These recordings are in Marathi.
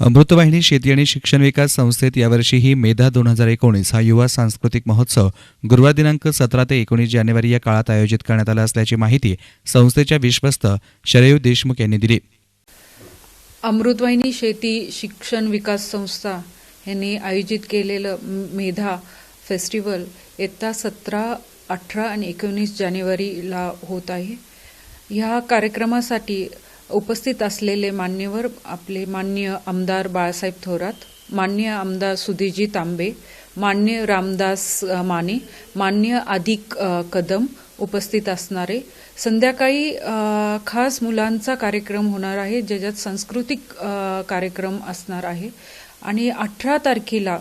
अमृतवाहिनी शेती आणि शिक्षण विकास संस्थेत यावर्षीही मेधा दोन हजार एकोणीस हा युवा सांस्कृतिक महोत्सव गुरुवार दिनांक सतरा ते एकोणीस जानेवारी या काळात आयोजित करण्यात आला असल्याची माहिती संस्थेच्या विश्वस्त शरयू देशमुख यांनी दिली. अमृतवाहिनी शेती शिक्षण विकास संस्था यांनी आयोजित केलेलं मेधा फेस्टिवल येत्या सतरा अठरा आणि एकोणीस जानेवारीला होत आहे. ह्या कार्यक्रमासाठी उपस्थित असलेले मान्यवर आपले मान्य आमदार बाळासाहेब थोरात मान्य आमदार सुधीजी तांबे मान्य रामदास माने मान्य अधिक कदम उपस्थित असणारे. संध्याकाळी खास मुलांचा कार्यक्रम होणार आहे ज्याच्यात सांस्कृतिक कार्यक्रम असणार आहे. आणि अठरा तारखेला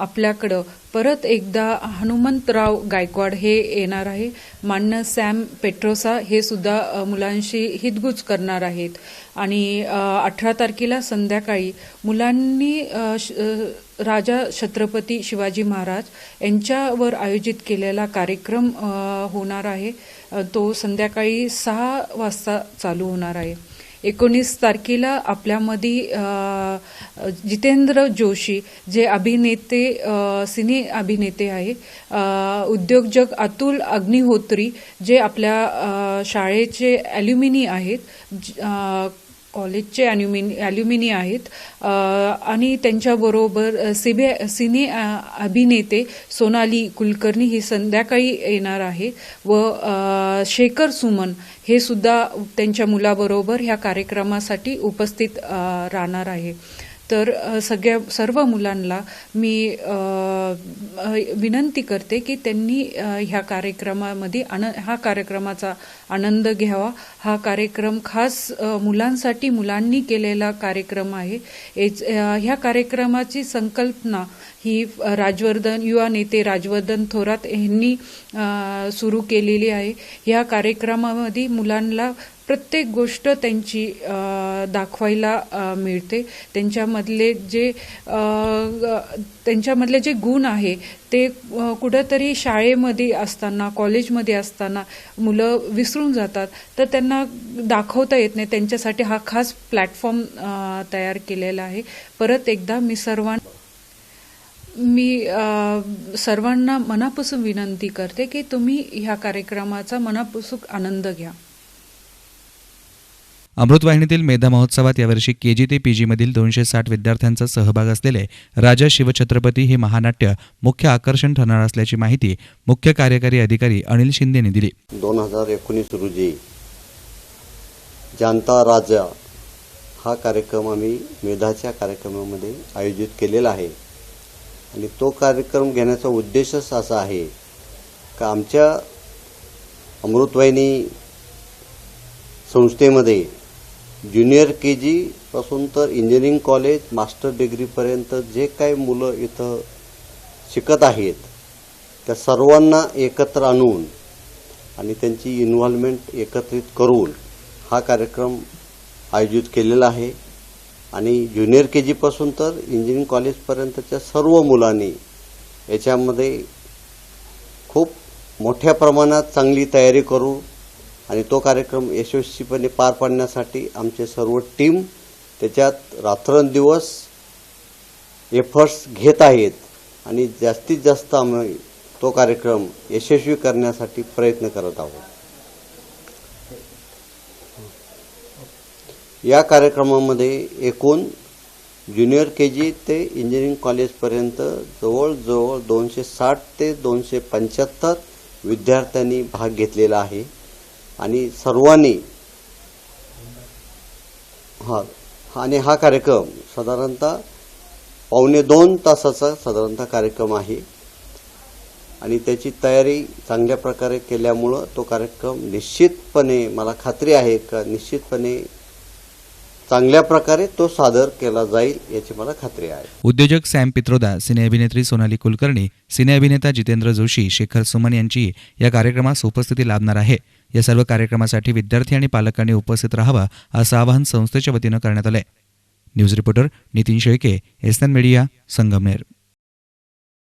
आपल्याकडं परत एकदा हनुमंतराव गायकवाड हे येणार आहे. मान्य सॅम पेट्रोसा हे सुद्धा मुलांशी हितगुज करणार आहेत. आणि अठरा तारखेला संध्याकाळी मुलांनी श- राजा छत्रपती शिवाजी महाराज यांच्यावर आयोजित केलेला कार्यक्रम होणार आहे. तो संध्याकाळी सहा वाजता चालू होणार आहे. एकोणीस तारखेला आपल्यामध्ये जितेंद्र जोशी जे अभिनेते सिने अभिनेते आहे उद्योजक अतुल अग्निहोत्री जे आपल्या शाळेचे ॲल्युमिनी आहेत कॉलेजचे ॲल्युमिनी ॲल्युमिनी आहेत. आणि त्यांच्याबरोबर सिबे सिने अभिनेते सोनाली कुलकर्णी ही संध्याकाळी येणार आहे व शेखर सुमन हे सुद्धा त्यांच्या मुलाबरोबर ह्या कार्यक्रमासाठी उपस्थित राहणार आहे. तर सगळ्या सर्व मुलांना मी विनंती करते की त्यांनी ह्या कार्यक्रमामध्ये आन हा कार्यक्रमाचा आनंद घ्यावा. हा कार्यक्रम खास मुलांसाठी मुलांनी केलेला कार्यक्रम आहे. एच- ह्या कार्यक्रमाची संकल्पना ही राजवर्धन युवा नेते राजवर्धन थोरात यांनी सुरू केलेली आहे. ह्या कार्यक्रमामध्ये मुलांना प्रत्येक गोष्ट त्यांची दाखवायला मिळते. त्यांच्यामधले जे त्यांच्यामधले जे गुण आहे ते कुठंतरी शाळेमध्ये असताना कॉलेजमध्ये असताना मुलं विसरून जातात. तर त्यांना दाखवता येत नाही. त्यांच्यासाठी हा खास प्लॅटफॉर्म तयार केलेला आहे. परत एकदा मी सर्वां मी सर्वांना मनापासून विनंती करते की तुम्ही ह्या कार्यक्रमाचा मनापासून आनंद घ्या. अमृतवाहिनीतील मेधा महोत्सवात यावर्षी के जी ते पी जीमधील दोनशे साठ विद्यार्थ्यांचा सहभाग असलेले राजा शिवछत्रपती हे महानाट्य मुख्य आकर्षण ठरणार असल्याची माहिती मुख्य कार्यकारी अधिकारी अनिल शिंदे यांनी दिली. दोन हजार एकोणीस रोजी जानता राजा हा कार्यक्रम आम्ही मेधाच्या कार्यक्रमामध्ये आयोजित केलेला आहे. आणि तो कार्यक्रम घेण्याचा उद्देशच असा आहे का आमच्या अमृतवाहिनी संस्थेमध्ये ज्युनियर के जीपासून तर इंजिनिअरिंग कॉलेज मास्टर डिग्रीपर्यंत जे काही मुलं इथं शिकत आहेत त्या सर्वांना एकत्र आणून आणि त्यांची इन्व्हॉल्वमेंट एकत्रित करून हा कार्यक्रम आयोजित केलेला आहे. आणि ज्युनियर के जीपासून तर इंजिनिअरिंग कॉलेजपर्यंतच्या सर्व मुलांनी याच्यामध्ये खूप मोठ्या प्रमाणात चांगली तयारी करू आणि तो कार्यक्रम यशस्वीपणे पार पाडण्यासाठी आमचे सर्व टीम त्याच्यात रात्रंदिवस एफर्ट्स घेत आहेत. आणि जास्तीत जास्त आम्ही तो कार्यक्रम यशस्वी करण्यासाठी प्रयत्न करत आहोत. या कार्यक्रमामध्ये एकूण ज्युनियर के जी ते इंजिनिअरिंग कॉलेजपर्यंत जवळजवळ दोनशे साठ ते दोनशे पंच्याहत्तर विद्यार्थ्यांनी भाग घेतलेला आहे. आणि सर्वांनी हा आणि हा कार्यक्रम साधारणतः पावणे दोन तासाचा साधारणतः कार्यक्रम आहे. आणि त्याची तयारी चांगल्या प्रकारे केल्यामुळं तो कार्यक्रम निश्चितपणे मला खात्री आहे का निश्चितपणे चांगल्या प्रकारे तो सादर केला जाईल याची मला खात्री आहे. उद्योजक सॅम पित्रोदा सिने अभिनेत्री सोनाली कुलकर्णी सिने अभिनेता जितेंद्र जोशी शेखर सुमन यांची या कार्यक्रमास उपस्थिती लाभणार आहे. या सर्व कार्यक्रमासाठी विद्यार्थी आणि पालकांनी उपस्थित राहावं असं आवाहन संस्थेच्या वतीनं करण्यात आलंय. News reporter Nitin Shelke S N media Sangamner.